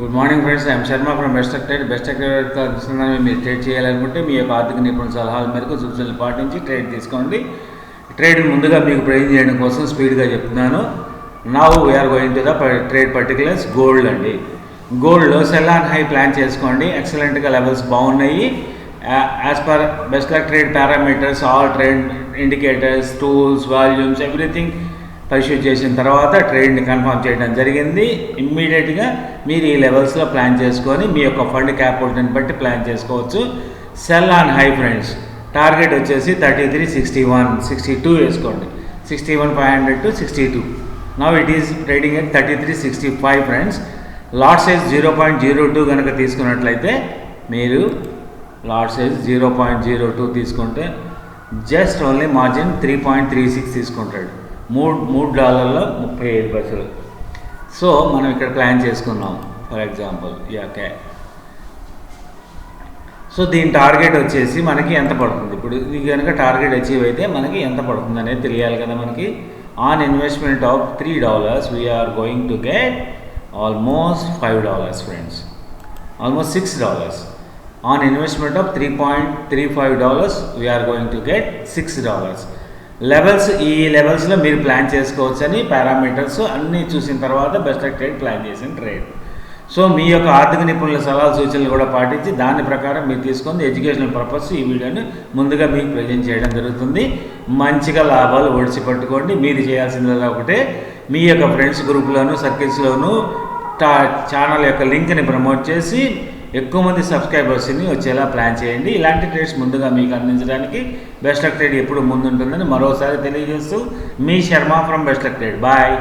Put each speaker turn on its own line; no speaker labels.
Good morning friends I'm Sharma from best trade best trade మీరు trade చేయాలనుకుంటే మీ యొక్క ఆర్థిక నిపుణుల సలహాల మేరకు సూచనలు పాటించి ట్రేడ్ తీసుకోండి. ట్రేడ్ ముందుగా మీకు ప్రయోజనం చేయడం కోసం స్పీడ్గా చెప్తున్నాను. Now we're going to the trade particulars gold అండి. గోల్డ్లో సెల్ అండ్ హై ప్లాన్ చేసుకోండి. ఎక్సలెంట్గా లెవెల్స్ బాగున్నాయి. As per best luck trade parameters all trade indicators tools volumes everything పరిశీలి చేసిన తర్వాత ట్రేడ్ని కన్ఫర్మ్ చేయడం జరిగింది. ఇమ్మీడియట్గా మీరు ఈ లెవెల్స్లో ప్లాన్ చేసుకొని మీ యొక్క ఫండ్ క్యాపిటల్ని బట్టి ప్లాన్ చేసుకోవచ్చు. Sell on high friends target వచ్చేసి thirty three sixty one sixty two వేసుకోండి. Sixty one five hundred to sixty two. Now it is trading at thirty three sixty five friends. Lot size zero point zero two కనుక తీసుకున్నట్లయితే మీరు lot size zero point zero two తీసుకుంటే just only margin three point three six తీసుకుంటాడు. మూడు మూడు డాలర్ల ముప్పై ఐదు పైసలు. సో మనం ఇక్కడ ప్లాన్ చేసుకున్నాం ఫర్ ఎగ్జాంపుల్ యాకే సో దీని టార్గెట్ వచ్చేసి మనకి ఎంత పడుతుంది? ఇప్పుడు ఇది కనుక టార్గెట్ అచీవ్ అయితే మనకి ఎంత పడుతుంది అనేది తెలియాలి కదా మనకి. On investment of three dollars we're going to get almost five dollars friends almost six dollars on investment of three point three five dollars we're going to get six dollars levels ఈ లెవెల్స్లో మీరు plan చేసుకోవచ్చు అని parameters అన్నీ చూసిన తర్వాత best trade plan చేసిన trade so మీ యొక్క ఆర్థిక నిపుణుల సలహా సూచనలు కూడా పాటించి దాని ప్రకారం మీరు తీసుకుంది ఎడ్యుకేషనల్ పర్పస్ ఈ వీడియోని ముందుగా మీకు ప్రజెంట్ చేయడం జరుగుతుంది. మంచిగా లాభాలు ఒడిచి పట్టుకోండి. మీరు చేయాల్సిందల్లా ఒకటే. మీ యొక్క ఫ్రెండ్స్ గ్రూప్లోను సర్కిల్స్లోను ఛానల్ యొక్క లింక్ని ప్రమోట్ చేసి ఎక్కువ మంది సబ్స్క్రైబర్స్ని వచ్చేలా ప్లాన్ చేయండి. ఇలాంటి ట్రేడ్స్ ముందుగా మీకు అందించడానికి బెస్ట్ ట్రేడ్ ఎప్పుడు ముందుంటుందని మరోసారి తెలియజేస్తూ మీ Sharma from best trade bye